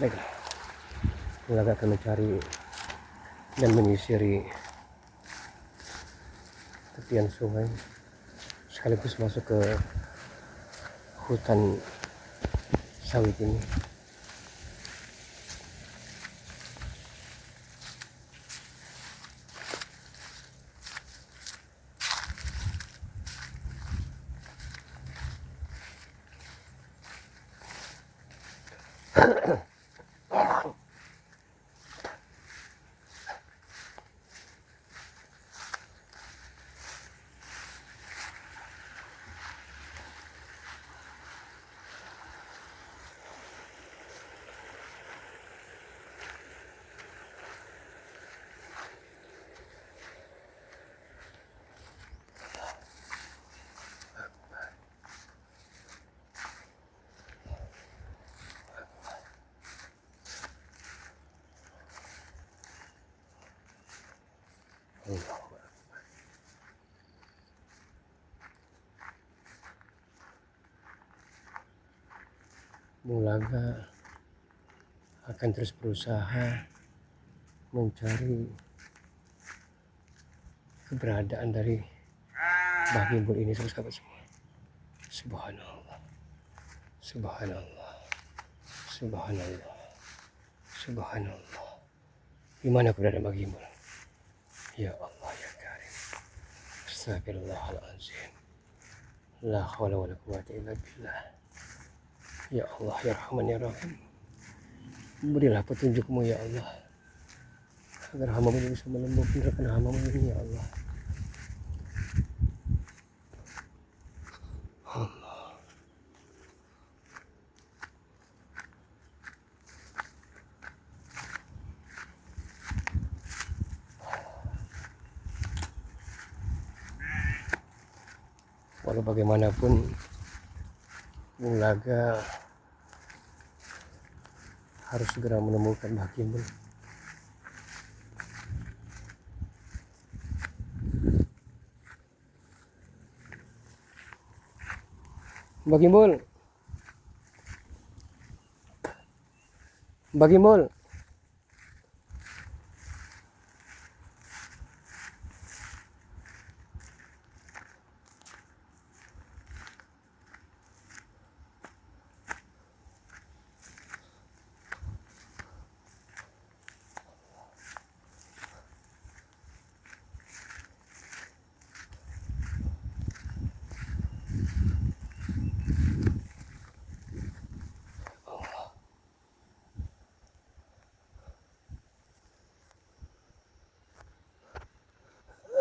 baiklah. Bulaga akan mencari dan menyisiri tepian sungai sekaligus masuk ke hutan sawit ini Mulaga akan terus berusaha mencari keberadaan dari Mbah Gimbul ini sahabat semua. Subhanallah. Subhanallah. Subhanallah. Subhanallah. Gimana keberadaan Mbah Gimbul? Ya Allah ya Karim. Astagfirullahaladzim. La hawla wa la quwata illa billah. Ya Allah ya Rahman ya Rahim. Berilah petunjukmu ya Allah. Agar hamba bisa menemukan rekan hamba ini ya. Allah. Walau bagaimanapun Bung Laga harus segera menemukan Mbah Kimbul. Mbah Kimbul. Mbah Kimbul.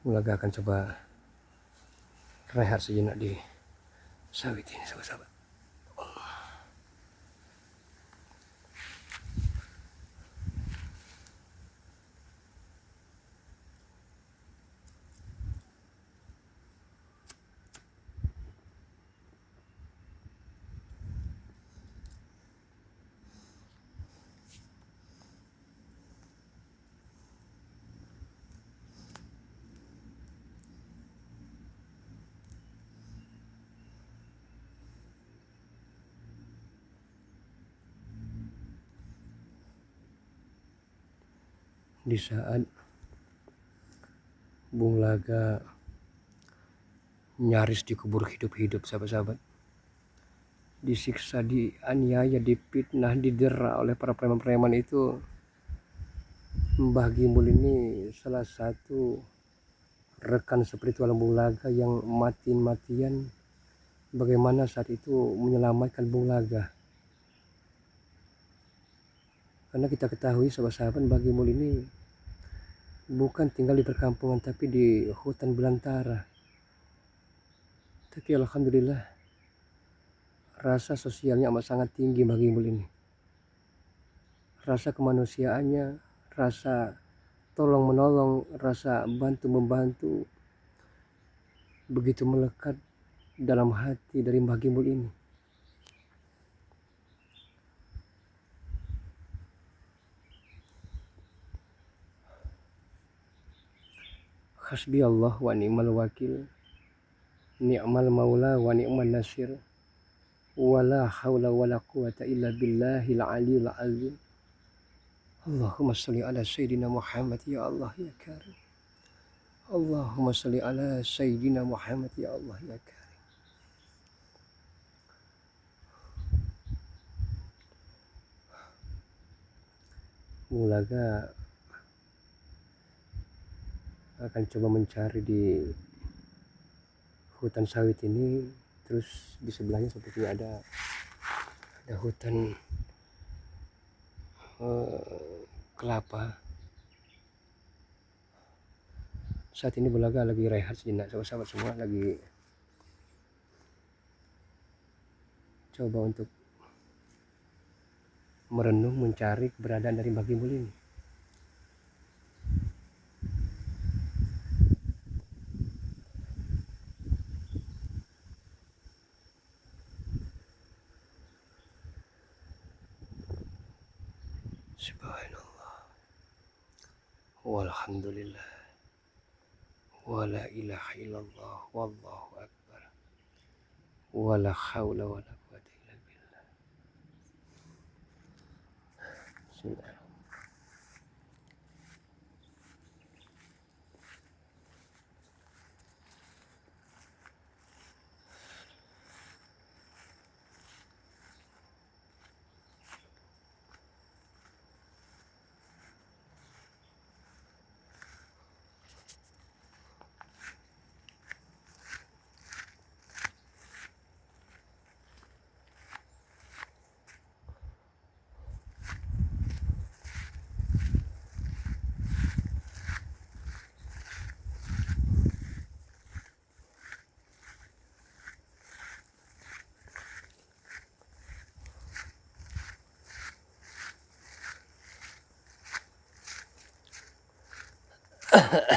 Mulaga akan coba rehat sejenak di sawit ini sahabat-sahabat. Di saat Bung Laga nyaris dikubur hidup-hidup sahabat-sahabat disiksa, dianiaya, dipitnah, didera oleh para preman-preman itu Mbah Gimbul ini salah satu rekan spiritual Bung Laga yang mati-matian bagaimana saat itu menyelamatkan Bung Laga karena kita ketahui sahabat-sahabat Mbah Gimbul ini bukan tinggal di perkampungan tapi di hutan belantara. Tapi Alhamdulillah rasa sosialnya amat sangat tinggi bagi Imbul ini. Rasa kemanusiaannya rasa tolong menolong rasa bantu membantu begitu melekat dalam hati dari Mbah Gimbul ini hasbi Allah wa ni'mal wakil. Ni'mal maula wa ni'mal nasir. Wala hawla wala quwata illa billahil aliyil azim. Allahumma salli ala sayyidina Muhammad ya Allah ya karim. Allahumma salli ala sayyidina Muhammad ya Allah ya karim. Mulaga akan coba mencari di hutan sawit ini terus di sebelahnya sepertinya ada ada hutan uh, kelapa. Saat ini belaga lagi rehat sejenak sahabat-sahabat semua lagi coba untuk merenung mencari keberadaan dari Gimbul ini Subhanallah Walhamdulillah Wala ilaha illallah Wallahu akbar Wala hawla wala quwata illa billah Bismillah uh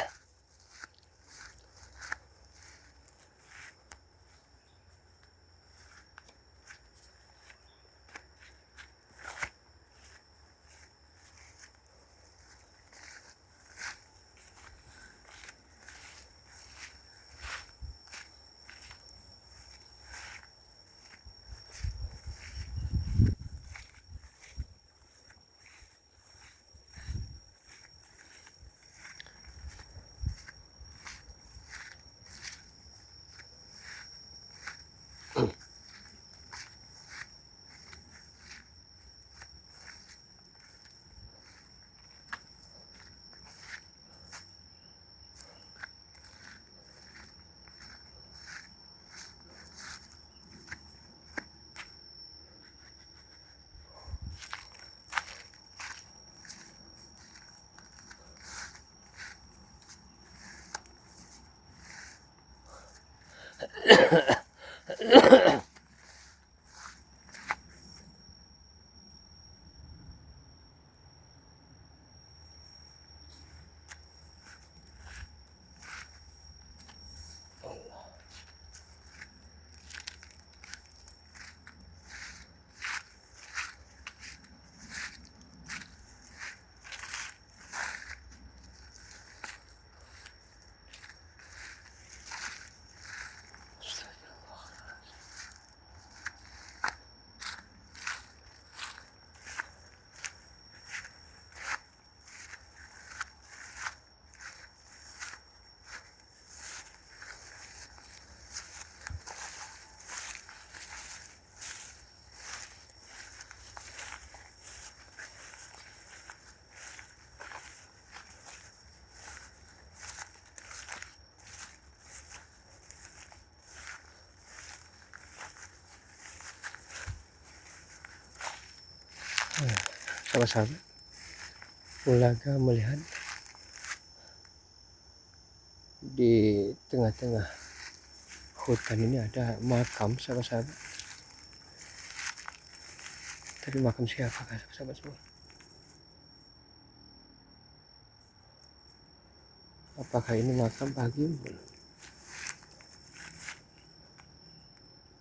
フフフ。Sahabat-sahabat Ulaga melihat di tengah-tengah hutan ini ada makam sahabat-sahabat Tapi makam siapa sahabat semua? Apakah ini makam bagimu?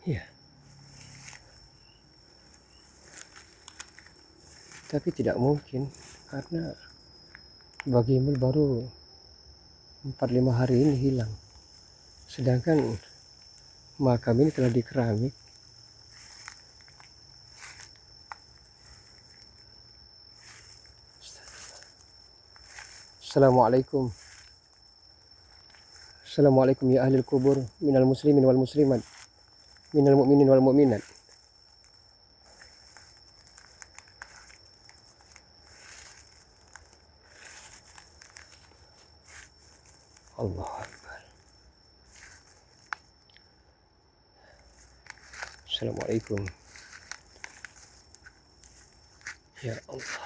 Ya. Tapi tidak mungkin karena bagimu baru 4-5 hari ini hilang. Sedangkan makam ini telah dikeramik. Assalamualaikum. Assalamualaikum ya ahli kubur minal muslimin wal muslimat minal mu'minin wal mu'minat Allah Akbar Assalamualaikum Ya Allah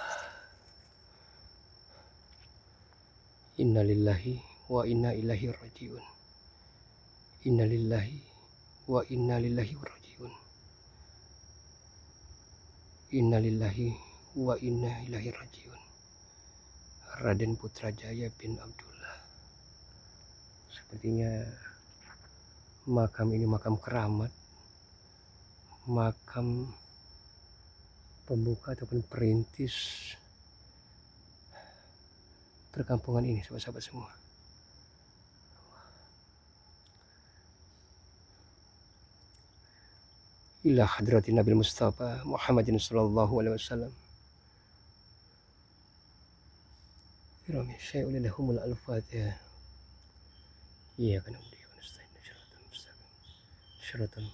Inna lillahi wa inna ilaihi rajiun. Inna lillahi wa inna lillahi rajiun. Inna lillahi wa inna ilaihi rajiun. Raden Putrajaya bin Abdullah. Sepertinya makam ini makam keramat. Makam pembuka ataupun perintis perkampungan ini sahabat-sahabat semua. ila hadratin Nabi Mustafa Muhammadin sallallahu alaihi wasallam. Kirami syai'un lahumul al-fatihah Iya kan syaratan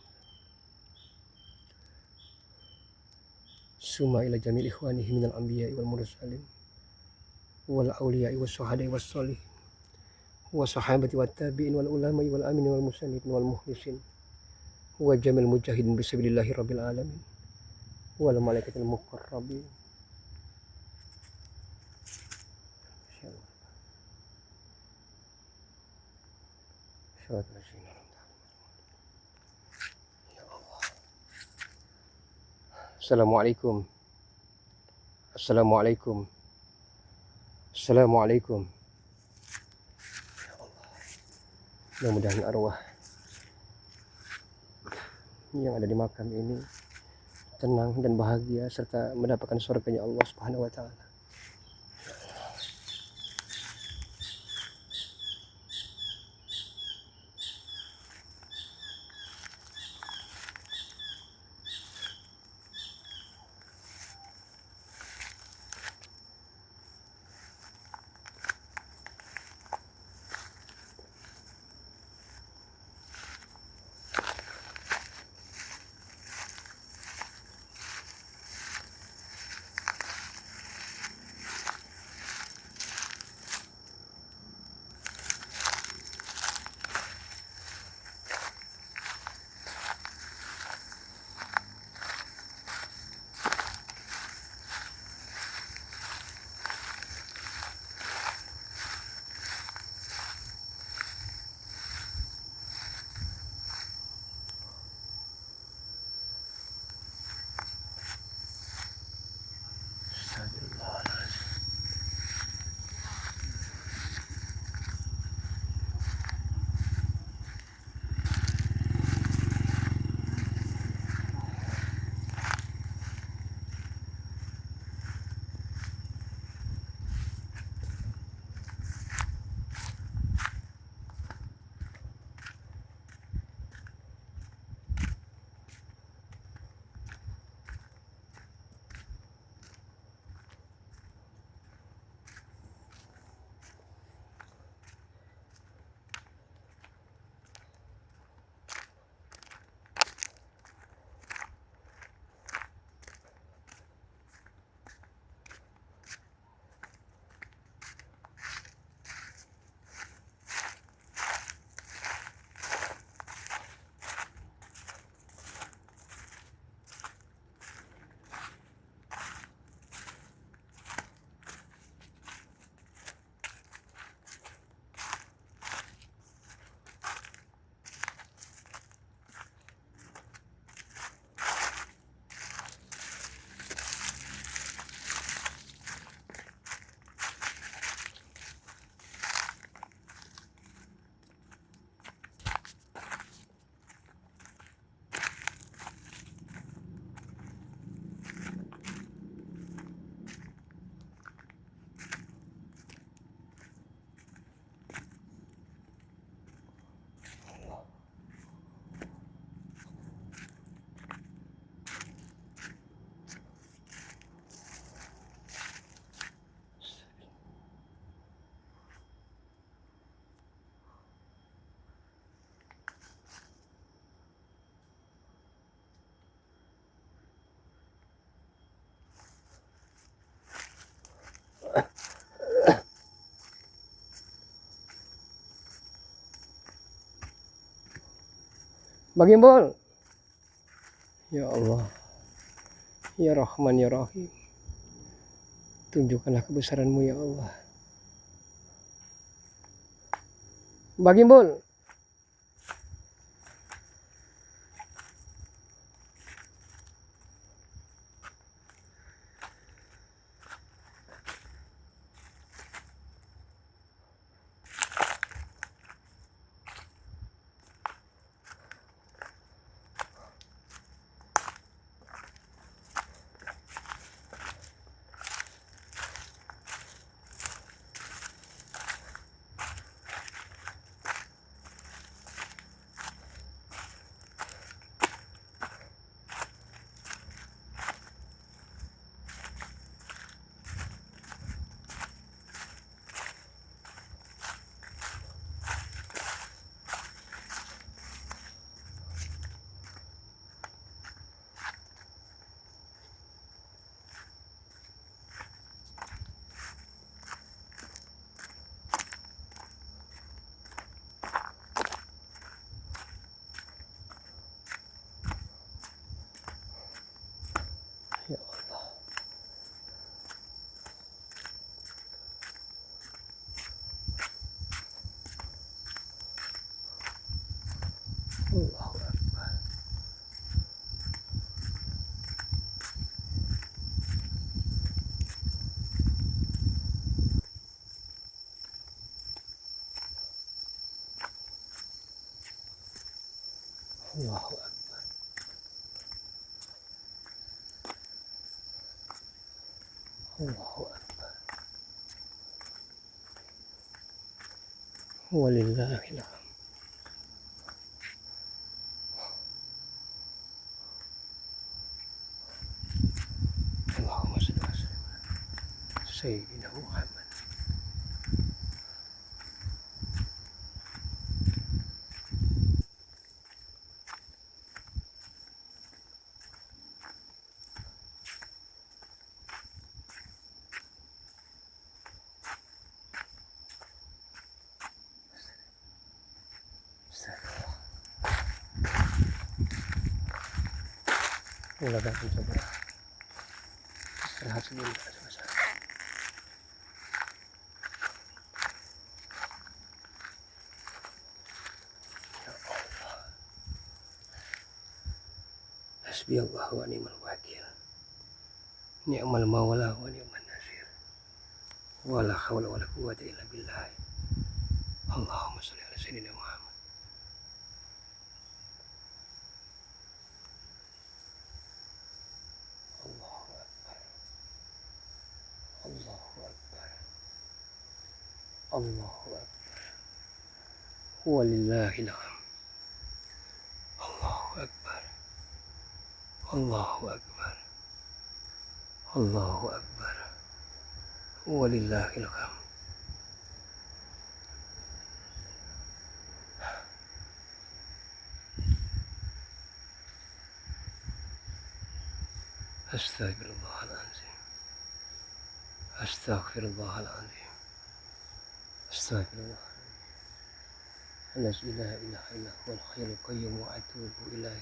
ثم إلى جميع إخوانه من الأنبياء والمرسلين والأولياء والشهداء والصالحين والصحابة والتابعين والعلماء والأمين والمسندين والمخلصين وجميع المجاهدين بسبيل الله رب العالمين والملائكة المقربين. صراط Assalamualaikum. Assalamualaikum. Assalamualaikum. Mudah-mudahan arwah yang ada di makam ini tenang dan bahagia serta mendapatkan surganya Allah Subhanahu wa taala. Bagimbol. Ya Allah. Ya Rahman ya Rahim. Tunjukkanlah kebesaranmu ya Allah. Bagimbol. Allahu Akbar. Allahu Akbar. Walillahil hamd. Allahumma salli wa sallim ala Sayyidina Coba. Istirahat sebentar sama-sama. Ya Allah. Hasbi Allah wa ni'mal wakil. Ni'mal mawla wa ni'mal nasir. Wala hawla wala quwwata illa billah. Allahumma shalli ala sayyidina Muhammad. الله أكبر. هو لله الحمد الله أكبر. الله أكبر. الله أكبر. هو لله الحمد أستغفر الله العظيم. أستغفر الله العظيم. استغفر الله لا إله إلا الله هو الخير القيوم وأتوب إليه.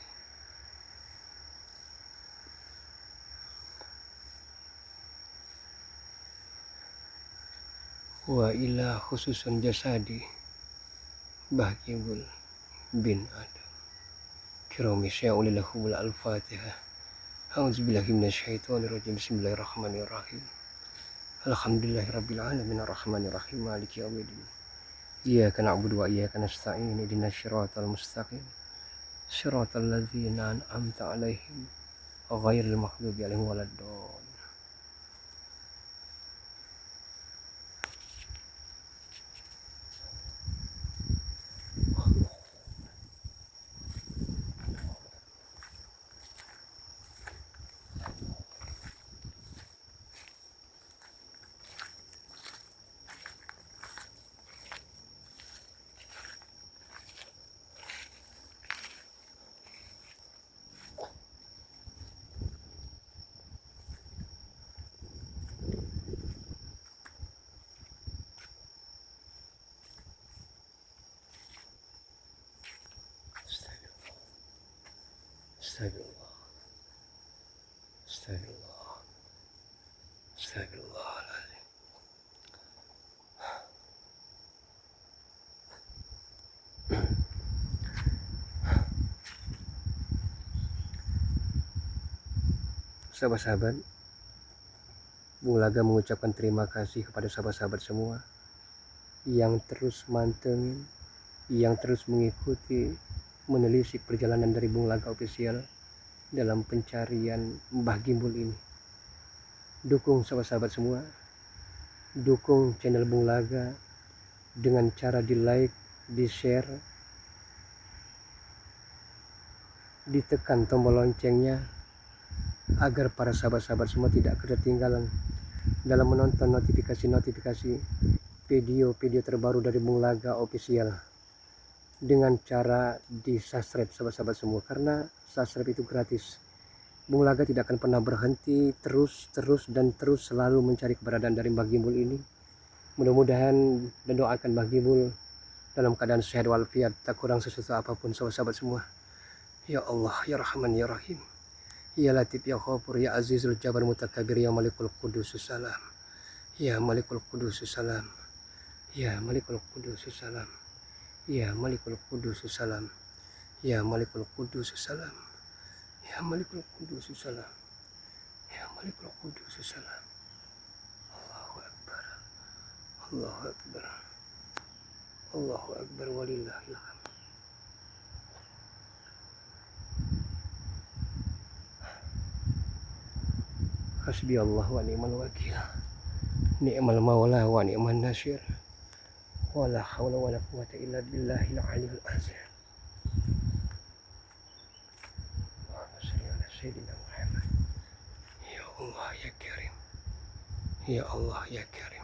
وإلى خصوصا جسدي بحكيم بن آدم. كرومي شاول لهم الفاتحة. أعوذ بالله من الشيطان الرجيم. بسم الله الرحمن الرحيم. Alhamdulillahirrabbilalamin Ar-Rahmanirrahim. Maliki yawmiddin Iyaka na'budu wa iyaka nasta'in. Idina syiratal mustaqim. Syiratal ladzina an'amta alaihim Ghairil maghdubi alaihim waladdallin. Sahabat-sahabat, Bung Laga mengucapkan terima kasih kepada sahabat-sahabat semua yang terus mantengin, yang terus mengikuti, menelisik perjalanan dari Bung Laga Official dalam pencarian Mbah Gimbul ini. Dukung sahabat-sahabat semua, dukung channel Bung Laga dengan cara di like, di share, ditekan tombol loncengnya agar para sahabat-sahabat semua tidak ketertinggalan dalam menonton notifikasi-notifikasi video-video terbaru dari Bung Laga Official dengan cara di subscribe sahabat-sahabat semua. Karena subscribe itu gratis. Bung Laga tidak akan pernah berhenti terus terus dan terus selalu mencari keberadaan dari Mbah Gimbul ini. Mudah-mudahan dan doakan Mbah Gimbul dalam keadaan sehat walafiat tak kurang sesuatu apa pun sahabat-sahabat semua. Ya Allah ya Rahman ya Rahim. Ya Latif Ya Ghafur Ya Azizul Jabar Mutakabir Ya Malikul Qudus Salam. Ya Malikul Qudus Salam. Ya Malikul Qudus Salam Ya Malikul Qudus Salam. Ya Malikul Qudus Salam. Ya Malikul Qudus Salam. Ya Malikul Qudus Salam. Allahu Akbar. Allahu Akbar. Allahu Akbar. Walillahil hamd. Hasbi Allah wa ni'mal wakil. Ni'mal maula wa ni'mal nasir Wa la hawla wa la quwata illa billahil aliyul azim Allahumma salli ala Sayyidina Muhammad Ya Allah ya Karim Ya Allah ya Karim